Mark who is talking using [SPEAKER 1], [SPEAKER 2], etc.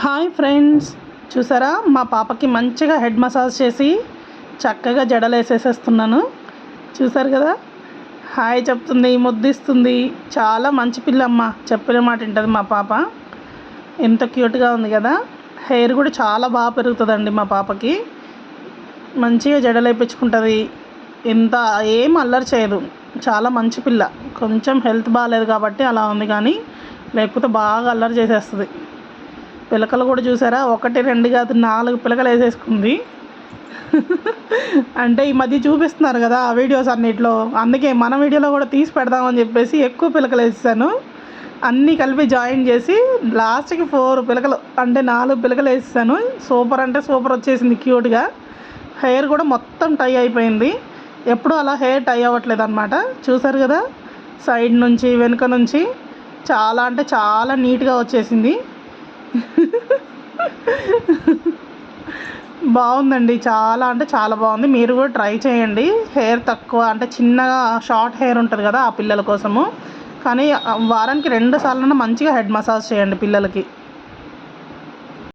[SPEAKER 1] Hi friends చూసారా? మా పాపకి మంచిగా హెడ్ మసాజ్ చేసి చక్కగా జడలు వేసేసేస్తున్నాను చూసారు కదా? హాయ్ చెప్తుంది ముద్దిస్తుంది. చాలా మంచి పిల్లమ్మ చెప్పిన మాట వింటుంది మా పాప. ఎంత క్యూట్గా ఉంది కదా? హెయిర్ కూడా చాలా బాగా పెరుగుతుందండి మా పాపకి. మంచిగా జడలు వేయించుకుంటుంది ఎంత ఏం అల్లరి చేయదు. చాలా మంచి పిల్ల. కొంచెం హెల్త్ బాగాలేదు కాబట్టి అలా ఉంది కానీ లేకపోతే బాగా అల్లరి చేసేస్తుంది. పిలకలు కూడా చూసారా? ఒకటి రెండు కాదు నాలుగు పిలకలు వేసేసుకుంది. అంటే ఈ మధ్య చూపిస్తున్నారు కదా ఆ వీడియోస్ అన్నిట్లో. అందుకే మన వీడియోలో కూడా తీసి పెడదామని చెప్పేసి ఎక్కువ పిలకలు వేసాను అన్నీ కలిపి జాయిన్ చేసి లాస్ట్కి ఫోర్ పిలకలు అంటే నాలుగు పిలకలు వేసాను సూపర్ అంటే సూపర్ వచ్చేసింది క్యూట్గా. హెయిర్ కూడా మొత్తం టై అయిపోయింది. ఎప్పుడూ అలా హెయిర్ టై అవ్వట్లేదు అనమాట చూసారు కదా? సైడ్ నుంచి వెనుక నుంచి చాలా అంటే చాలా నీట్గా వచ్చేసింది. బాగుందండి చాలా అంటే చాలా బాగుంది. మీరు కూడా ట్రై చేయండి. హెయిర్ తక్కువ అంటే చిన్నగా షార్ట్ హెయిర్ ఉంటుంది కదా ఆ పిల్లల కోసము. కానీ వారానికి రెండు సార్లు మంచిగా హెడ్ మసాజ్ చేయండి పిల్లలకి.